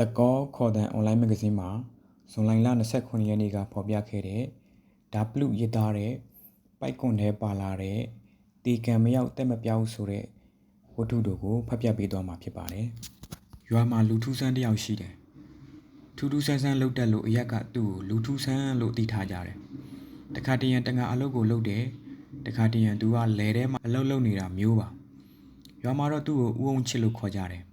တကောခေါ်တန်အွန်လိုင်းမဂ္ဂဇင်းမှာဇွန်လလ29ရက်နေ့ကဖော်ပြခဲ့တဲ့ဓာပလူရစ်သားတဲ့ပိုက်ကွန်ထဲပါလာတဲ့တီကံမရောက်တက်မပြောက်ဆိုတဲ့ဝတ္ထုတို့ကိုဖတ်ပြပေးသွားမှာဖြစ်ပါတယ်။ရွာမှာလူထူးဆန်းတစ်ယောက်ရှိတယ်။ထူးထူးဆန်းဆန်းလှုပ်တက်လို့အရက်ကသူ့ကိုလူထူးဆန်းလို့သိထားကြတယ်။တခါတရံတငါအလုပ်ကိုလုပ်တယ်။တခါတရံသူကလယ်ထဲမှာအလုပ်လုပ်နေတာမျိုးပါ။ရွာမှာတော့သူ့ကိုဦးအောင်ချစ်လို့ခေါ်ကြတယ်။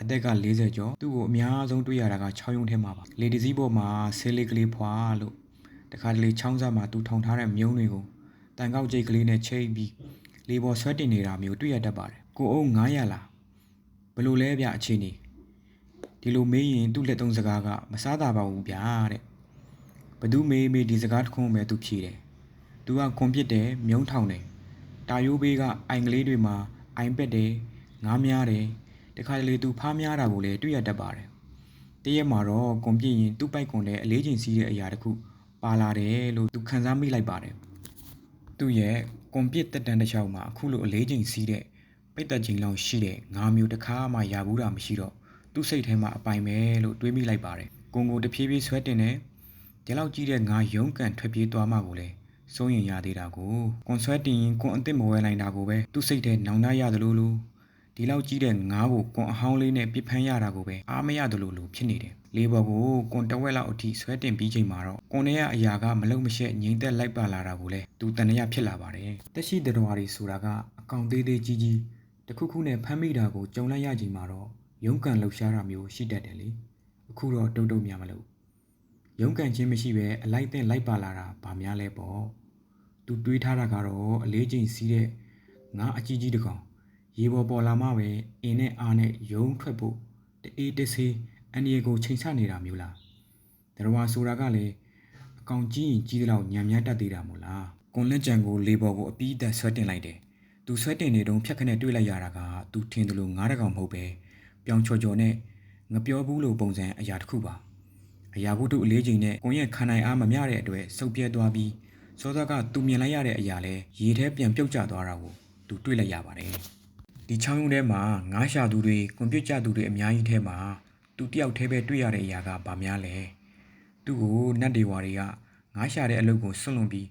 အသက်က40ကျော်သူ့ကိုအများဆုံးတွေ့ရတာက6ရုံထဲမှာပါလေဒီစည်းပေါ်မှာဆေးလေးကလေးဖွာလို့တခါတလေချောင်းစားမှာသူထောင်ထားတဲ့မြုံတွေကိုတန်ကောက်ကြိတ်ကလေးနဲ့ချိတ်ပြီးလေပေါ်ဆွဲတင်နေတာမျိုးတွေ့ရတတ်ပါတယ်ကိုအုံ900လားဘလို့လဲဗျအခြေအနေဒီလိုမေးရင်သူ့လက်သုံးစကားကမစားတာပါဘူးဗျာတဲ့ဘသူမေးမေးဒီစကားတစ်ခုပဲသူဖြေတယ်သူကခွန်ပစ်တယ်မြုံထောင်တယ်တာယိုးဘေးကအိုင်ကလေးတွေမှာအိုင်ပက်တယ်ငားများတယ် တခါတလေသူဖားများတာကိုလည်းတွေ့ရတတ်ပါတယ်။တရက်မှာတော့ကွန်ပြင်းရင်သူ့ပိုက်ကွန်လည်းအလေးချိန်စီးတဲ့အရာတစ်ခုပါလာတယ်လို့သူခံစားမိလိုက်ပါတယ်။သူ့ရဲ့ကွန်ပြစ်တက်တန်းတစ်ချောင်းမှာအခုလိုအလေးချိန်စီးတဲ့ပိတ်သက်ချိန်လောက်ရှိတဲ့ငါးမျိုးတစ်ခါမှရဘူးတာမရှိတော့သူ့စိတ်ထဲမှာအပိုင်ပဲလို့တွေးမိလိုက်ပါတယ်။ကွန်ကိုတဖြည်းဖြည်းဆွဲတင်တယ်ဒီလောက်ကြီးတဲ့ငါရုံးကန်ထွက်ပြေးသွားမှကိုလည်းစိုးရင်ရသေးတာကိုကွန်ဆွဲတင်ရင်ကွန်အစ်စ်မဝဲနိုင်တာကိုပဲသူ့စိတ်ထဲနောင်တရသလိုလို ဒီလောက်ကြီးတဲ့ငါးကိုကွန်အဟောင်းလေးနဲ့ပြစ်ဖမ်းရတာကိုပဲအားမရသလိုလိုဖြစ်နေတယ်။လေးဘော်ကိုကွန်တဝက်လောက်အထိဆွဲတင်ပြီးချိန်မှာတော့ကွန်ထဲကအရာကမလုံမရှက်ငိမ့်သက်လိုက်ပါလာတာကိုလည်းသူတန်ရဖြစ်လာပါတယ်။တက်ရှိတတော်ရီဆိုတာကအကောင်သေးသေးကြီးကြီးတခုခုနဲ့ဖမ်းမိတာကိုကြုံလိုက်ရချိန်မှာတော့ရုန်းကန်လှုပ်ရှားတာမျိုးရှိတတ်တယ်လေ။အခုတော့တုတ်တုတ်များမလို့ရုန်းကန်ခြင်းမရှိပဲအလိုက်တဲ့လိုက်ပါလာတာဗာများလဲပေါ့။သူတွေးထားတာကတော့အလေးချိန်စီးတဲ့ငါအကြီးကြီးတကောင် ရေပေါ်ပေါ်လာမှပဲအင်းနဲ့အားနဲ့ယုံထွက်ဖို့တအေးတဆေးအန်ဒီကိုချိန်ဆနေတာမျိုးလားတရဝါဆိုတာကလည်းအကောင်ကြီးရင်ကြီးသလောက်ညံမြတ်တတ်သေးတာမို့လားကွန်လက်ကြံကိုလေပေါ်ကိုအပီးတက်ဆွဲတင်လိုက်တယ်သူဆွဲတင်နေတုန်းဖြတ်ခနဲ့တွေးလိုက်ရတာကသူထင်တယ်လို့ငားတကောင်မဟုတ်ပဲပြောင်ချော်ချော်နဲ့ငပြောဘူးလို့ပုံစံအရာတစ်ခုပါအရာဘုဒ္ဓအလေးချိန်နဲ့ကွန်ရဲ့ခံနိုင်အားမမျှတဲ့အတွက်စုပ်ပြဲသွားပြီးစောစောကသူမြင်လိုက်ရတဲ့အရာလဲရေထဲပြန်ပြုတ်ကျသွားတာကိုသူတွေးလိုက်ရပါတယ် ဒီချောင်းရုံးထဲမှာငားရှာသူတွေကွန်ပျူတာသူတွေအများကြီးထဲမှာသူတယောက်တည်းပဲတွေ့ရတဲ့အရာကဘာများလဲသူ့ကိုနတ်ဒေဝါတွေကငားရှာတဲ့အလုပ်ကိုဆွန့်လွန်ပြီး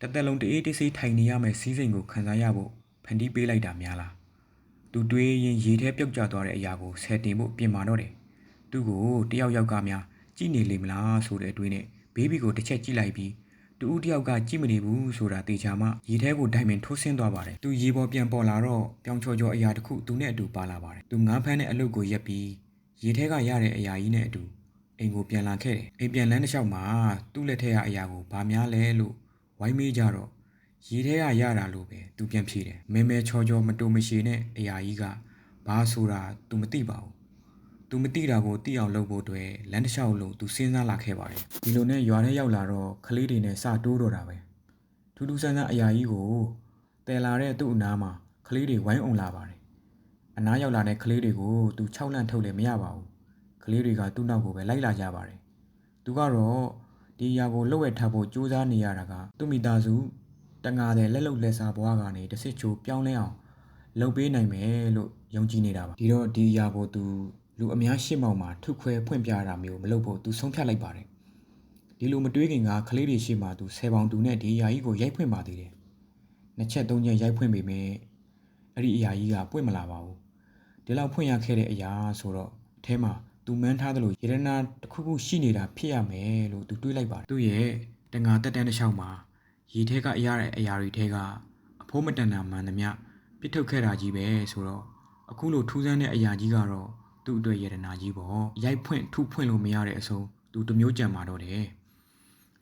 တသက်လုံးတအေးတဆေးထိုင်နေရမယ်စီးစိမ်ကိုခံစားရဖို့ဖန်တီးပေးလိုက်တာများလားသူတွေးရင်ရေထဲပြုတ်ကျသွားတဲ့အရာကိုဆယ်တင်ဖို့ပြင်မာတော့တယ်သူ့ကိုတယောက်ယောက်ကများကြည့်နေလိမ့်မလားဆိုတဲ့အတွေးနဲ့ဘေးဘီကိုတစ်ချက်ကြည့်လိုက်ပြီး တူဦးတယောက်ကကြည့်မနေဘူးဆိုတာတေချာမှရေထဲကိုဒိုင်မင်ထိုးဆင်းသွားပါတယ်သူရေပေါ်ပြန်ပေါ်လာတော့ပြောင်ချော်ချော်အရာတစ်ခုသူနဲ့အတူပါလာပါတယ်သူငားဖမ်းတဲ့အလုပ်ကိုရက်ပြီးရေထဲကရတဲ့အရာကြီးနဲ့အတူအိမ်ကိုပြန်လာခဲ့တယ်အိမ်ပြန်လန်းတစ်လျှောက်မှာသူ့လက်ထက်ကအရာကိုဘာများလဲလို့ဝိုင်းမေးကြတော့ရေထဲကရတာလို့ပဲသူပြန်ဖြေတယ်မဲမဲချောချောမတူမရှိနဲ့အရာကြီးကဘာဆိုတာသူမသိပါဘူး သူမသိတာကိုသိအောင်လုပ်ဖို့အတွက်လမ်းတစ်လျှောက်လုံးသူစဉ်းစားလာခဲ့ပါတယ်ဒီလိုနဲ့ရွာထဲရောက်လာတော့ကလေးတွေနဲ့စတိုးတော့တာပဲထူးထူးဆန်းဆန်းအရာကြီးကိုတည်လာတဲ့သူ့အနားမှာကလေးတွေဝိုင်းအောင်လာပါတယ်အနားရောက်လာတဲ့ကလေးတွေကိုသူ၆လန့်ထုတ်လည်းမရပါဘူးကလေးတွေကသူ့နောက်ကိုပဲလိုက်လာကြပါတယ်သူကတော့ဒီအရာကိုလှုပ်ဝက်ထားဖို့ကြိုးစားနေရတာကသူ့မိသားစုတငါတဲ့လက်လုံလက်စားဘွားကနေတစ်စစ်ချိုးပြောင်းလဲအောင်လုပ်ပေးနိုင်မယ်လို့ယုံကြည်နေတာပါဒီတော့ဒီအရာကိုသူ လူအများရှေ့မှောက်မှာထုခွဲဖွင့်ပြတာမျိုးမလုပ်ဖို့သူဆုံးဖြတ်လိုက်ပါတယ်ဒီလိုမတွေးခင်ကကလေးတွေရှေ့မှာသူဆယ်ပေါင်တူနဲ့ဒီအရာကြီးကိုရိုက်ဖွင့်ပါသေးတယ်နှစ်ချက်သုံးချက်ရိုက်ဖွင့်ပေမဲ့အဲ့ဒီအရာကြီးကပွင့်မလာပါဘူးဒီလောက်ဖွင့်ရခဲ့တဲ့အရာဆိုတော့အထဲမှာသူမန်းထားသလိုယေရနာတစ်ခုခုရှိနေတာဖြစ်ရမယ်လို့သူတွေးလိုက်ပါတယ်သူ့ရဲ့တငါတက်တန်းတစ်ချောင်းမှာရေထဲကအရာတဲ့အရာတွေထဲကအဖိုးမတန်တာမှန်သမျှပြစ်ထုတ်ခဲ့တာကြီးပဲဆိုတော့အခုလိုထူးဆန်းတဲ့အရာကြီးကတော့ သူ့အတွက်ယတနာကြီးပေါ့ရိုက်ဖွင့်ထုဖွင့်လို့မရတဲ့အဆုံးသူတမျိုးကြံမာတော့တယ်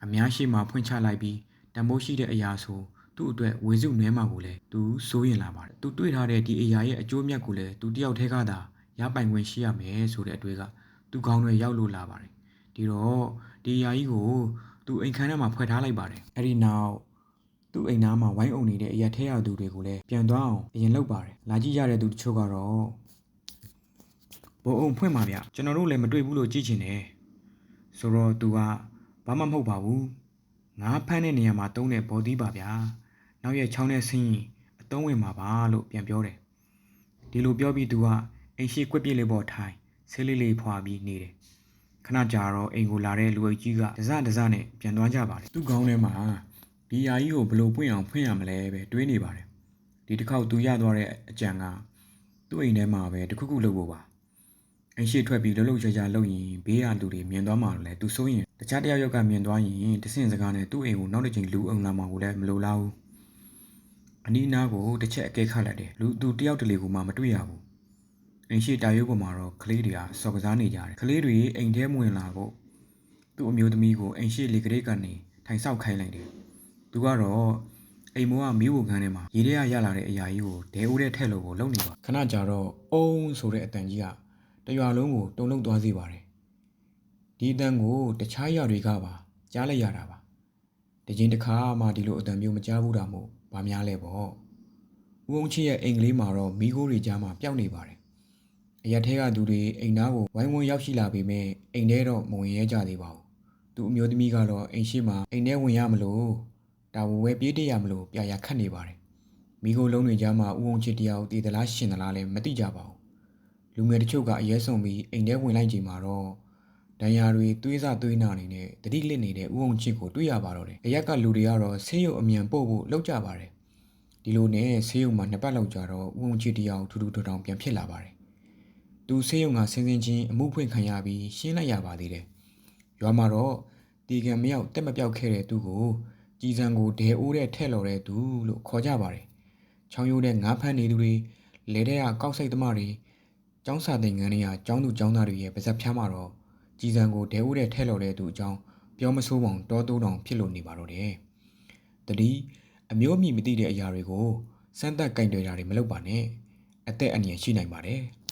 အများရှိမှဖွင့်ချလိုက်ပြီးတမိုးရှိတဲ့အရာဆိုသူ့အတွက်ဝေစုနွဲမှာကိုလည်းသူစိုးရင်လာပါတယ်သူတွေ့ထားတဲ့ဒီအရာရဲ့အကျိုးမြတ်ကိုလည်းသူတယောက်တည်းကသာရပိုင်ခွင့်ရှိရမယ်ဆိုတဲ့အတွေ့ကသူကောင်းတွေရောက်လို့လာပါတယ်ဒီတော့ဒီအရာကြီးကိုသူအိမ်ခန်းထဲမှာဖွဲ့ထားလိုက်ပါတယ်အဲ့ဒီနောက်သူ့အိမ်သားမှာဝိုင်းအုံနေတဲ့အရာထဲရသူတွေကိုလည်းပြန်သွားအောင်အရင်လုပ်ပါတယ်လာကြည့်ရတဲ့သူတချို့ကတော့ ဘုံအောင်ဖွင့်ပါဗျကျွန်တော်တို့လည်းမတွေ့ဘူးလို့ကြည့်ချင်တယ်ဆိုတော့သူကဘာမှမဟုတ်ပါဘူးငါဖမ်းတဲ့နေရာမှာတုံးတဲ့ဘော်ဒီပါဗျာနောက်ရက်ချောင်းနဲ့ဆင်းရင်အတုံးဝင်မှာပါလို့ပြန်ပြောတယ်ဒီလိုပြောပြီးသူကအိမ်ရှိကွက်ပြစ်လေးပေါ်ထိုင်ဆေးလေးလေးဖွာပြီးနေတယ်ခဏကြာတော့အိမ်ကိုလာတဲ့လူအုပ်ကြီးကဒဇဒဇနဲ့ပြန်သွားကြပါတယ်သူ့ခေါင်းထဲမှာဒီယာကြီးကိုဘယ်လိုပွင့်အောင်ဖွင့်ရမလဲပဲတွေးနေပါတယ်ဒီတစ်ခေါက်သူရသွားတဲ့အကြံကသူ့အိမ်ထဲမှာပဲတခုခုလုပ်ဖို့ပါ အိမ်ရှိထွက်ပြီးလှုပ်လှုပ်ရှားရှားလုပ်ရင်ဘေးကလူတွေမြင်သွားမှာလဲသူစိုးရင်တခြားတယောက်ယောက်ကမြင်သွားရင်တဆင့်စကားနဲ့သူ့အိမ်ကိုနောက်တစ်ချိန်လူအောင်လာမှာကိုလည်းမလိုလားဘူးအနီးအနားကိုတစ်ချက်အကဲခတ်လိုက်တယ်လူသူတယောက်တလေကိုမှမတွေ့ရဘူးအိမ်ရှိတာရုပ်ပေါ်မှာတော့ကလေးတွေကစော်ကစားနေကြတယ်ကလေးတွေအိမ်ထဲမဝင်လာဖို့သူ့အမျိုးသမီးကိုအိမ်ရှိလေကလေးကနေထိုင်ဆောက်ခိုင်းလိုက်တယ်သူကတော့အိမ်မောကမီးဝခန်းထဲမှာရေထဲကရလာတဲ့အရာကြီးကိုဒဲဦးတဲ့ထက်လို့ကိုလုံနေပါခဏကြာတော့အုံးဆိုတဲ့အတန်ကြီးက တရွာလုံးကိုတုန်လှုပ်သွားစေပါတယ်ဒီအတန်ကိုတခြားရွာတွေကပါကြားလိုက်ရတာပါတကြင်တစ်ခါမှဒီလိုအတန်မျိုးမကြားဘူးတာမို့ဗာများလဲပေါ့ဦးအောင်ချစ်ရဲ့အိမ်ကလေးမှာတော့မိခိုးတွေကြားမှာပျောက်နေပါတယ်အရက်ထဲကသူတွေအိမ်သားကိုဝိုင်းဝန်းရောက်ရှိလာပေမဲ့အိမ်ထဲတော့မဝင်ရဲကြသေးပါဘူးသူအမျိုးသမီးကတော့အိမ်ရှိမှာအိမ်ထဲဝင်ရမလို့ဒါဝဝဲပြေးတရမလို့ပြာရခတ်နေပါတယ်မိခိုးလုံးတွေကြားမှာဦးအောင်ချစ်တယောက်တည်သလားရှင်သလားလည်းမသိကြပါဘူး လူငယ်တချို့ကအရဲဆုံးပြီးအိမ်ထဲဝင်လိုက်ချိန်မှာတော့ဒဏ်ရာတွေသွေးစသွေးနာနေနဲ့တတိလစ်နေတဲ့ဥအောင်ချစ်ကိုတွေ့ရပါတော့တယ်။အရက်ကလူတွေကတော့ဆေးရုံအမြန်ပို့ဖို့လောက်ကြပါတယ်။ဒီလိုနဲ့ဆေးရုံမှာနှစ်ပတ်လောက်ကြာတော့ဥအောင်ချစ်တယောက်ထူးထူးထောင်ထောင်ပြန်ဖြစ်လာပါတယ်။သူဆေးရုံကဆင်းဆင်းချင်းအမှုဖွင့်ခံရပြီးရှင်းလိုက်ရပါသေးတယ်။ရွာမှာတော့တီကံမရောက်တက်မပြောက်ခဲ့တဲ့သူကိုကြည်စံကိုဒဲအိုးတဲ့ထဲ့လော်တဲ့သူလို့ခေါ်ကြပါတယ်။ချောင်းရိုးတဲ့ငါးဖမ်းနေသူတွေလဲတဲ့ကကောက်စိတ်သမားတွေ ကျောင်းစာသင်ခန်းထဲကကျောင်းသူကျောင်းသားတွေရဲ့ပါဇက်ဖြားမှာတော့ကြည်စံကိုဒဲဦးတဲ့ထဲ့လော်တဲ့သူအကြောင်းပြောမဆိုးပေါင်တောတိုးတောင်ဖြစ်လို့နေပါတော့တယ်။တတိအမျိုးအမည်မသိတဲ့အရာတွေကိုစမ်းသပ်ကင်တွယ်တာတွေမလုပ်ပါနဲ့အသက်အန္တရာယ်ရှိနိုင်ပါတယ်။